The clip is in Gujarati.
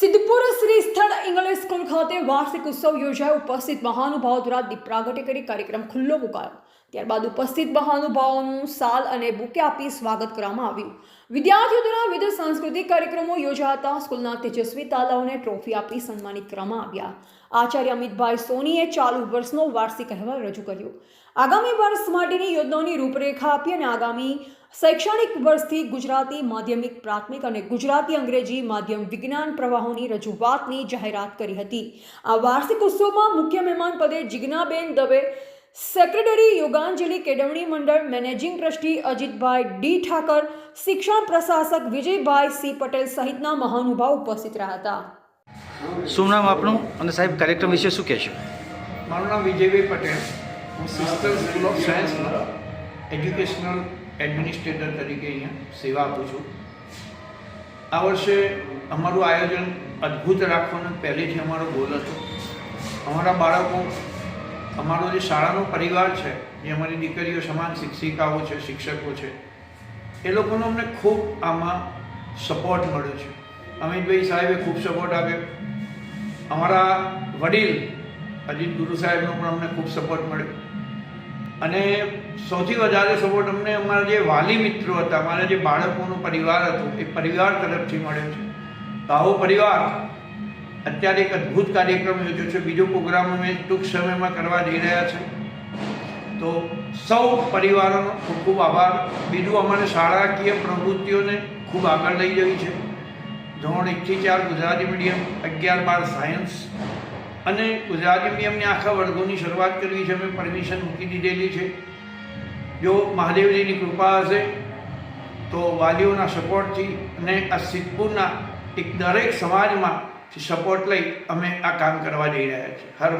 સિદ્ધપુર શ્રી સ્થળ ઇંગ્લિશ સ્કૂલ ખાતે વાર્ષિક ઉત્સવ યોજાયો. ઉપસ્થિત મહાનુભાવો દ્વારા દીપ પ્રાગટ્ય કરી કાર્યક્રમ ખુલ્લો મુકાયો. ત્યારબાદ ઉપસ્થિત મહાનુભાવોનું સાલ અને બુકે આપી સ્વાગત કરવામાં આવ્યું. વિદ્યાર્થીઓ દ્વારા વિવિધ સાંસ્કૃતિક કાર્યક્રમો યોજાતા સ્કૂલના તેજસ્વી તાલાઓને ટ્રોફી આપી સન્માનિત કરવામાં આવ્યા. આચાર્ય અમિતભાઈ સોનીએ ચાલુ વર્ષનો વાર્ષિક અહેવાલ રજૂ કર્યો. આગામી વર્ષ માટેની યોજનાઓની રૂપરેખા આપી અને આગામી શૈક્ષણિક વર્ષથી ગુજરાતી માધ્યમિક, પ્રાથમિક અને ગુજરાતી અંગ્રેજી માધ્યમ વિજ્ઞાન પ્રવાહોની રજૂઆતની જાહેરાત કરી હતી. આ વાર્ષિક ઉત્સવમાં મુખ્ય મહેમાન પદે Jignaben Dave secretary Yoganjali Kelavani Mandal managing trustee Ajitbhai D Thakar શિક્ષણ પ્રશાસક વિજયભાઈ સી પટેલ સહિતના મહાનુભાવ ઉપસ્થિત રહ્યા હતા. શું નામ આપનું? અને સાહેબ કાર્યક્રમ વિશે શું કહેશો? મારું નામ વિજયભાઈ પટેલ. હું સિસ્ટર સ્કૂલ ઓફ સાયન્સમાં એજ્યુકેશનલ એડમિનિસ્ટ્રેટર તરીકે અહીંયા સેવા આપું છું. આ વર્ષે અમારું આયોજન અદ્ભુત રાખવાનો પહેલેથી અમારો ગોલ હતો. અમારા બાળકો અમારો જે શાળાનો પરિવાર છે, જે અમારી દીકરીઓ સમાન શિક્ષિકાઓ છે, શિક્ષકો છે, એ લોકોનો અમને ખૂબ આમાં સપોર્ટ મળ્યો છે. અમિતભાઈ સાહેબે ખૂબ સપોર્ટ આપ્યો. અમારા વડીલ અજીત ગુરુ સાહેબનો પણ અમને ખૂબ સપોર્ટ મળ્યો. અને સૌથી વધારે સપોર્ટ અમને અમારા જે વાલી મિત્રો હતા અમારા જે બાળકોનો પરિવાર હતો, એ પરિવાર તરફથી મળ્યો છે. તો આવો પરિવાર અત્યારે એક અદ્ભુત કાર્યક્રમ યોજ્યો છે. બીજો પ્રોગ્રામ અમે ટૂંક સમયમાં કરવા જઈ રહ્યા છે. તો સૌ પરિવારોનો ખૂબ ખૂબ આભાર. બીજું અમારે શાળાકીય પ્રવૃત્તિઓને ખૂબ આગળ લઈ જવી છે. ધોરણ એકથી ચાર ગુજરાતી મીડિયમ અગિયાર બાર સાયન્સ અને ગુજરાતી મીડિયમની આખા વર્ગોની શરૂઆત કરવી છે. અમે પરમિશન મૂકી દીધેલી છે. જો મહાદેવજીની કૃપા હશે, તો વાલીઓના સપોર્ટથી અને આ સિદ્ધપુરના એક દરેક સમાજમાંથી સપોર્ટ લઈ અમે આ કામ કરવા જઈ રહ્યા છીએ. હર